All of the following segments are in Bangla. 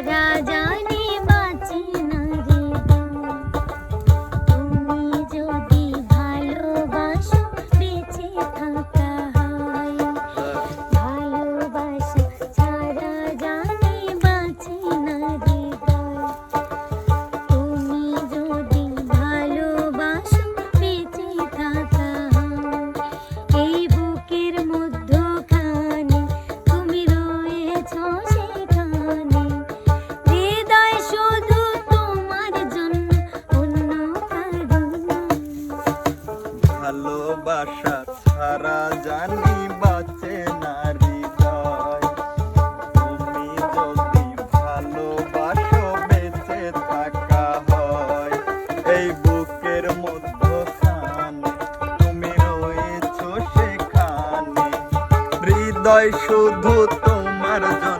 안녕. হৃদয় শুধু তোমার জন্য।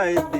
যায়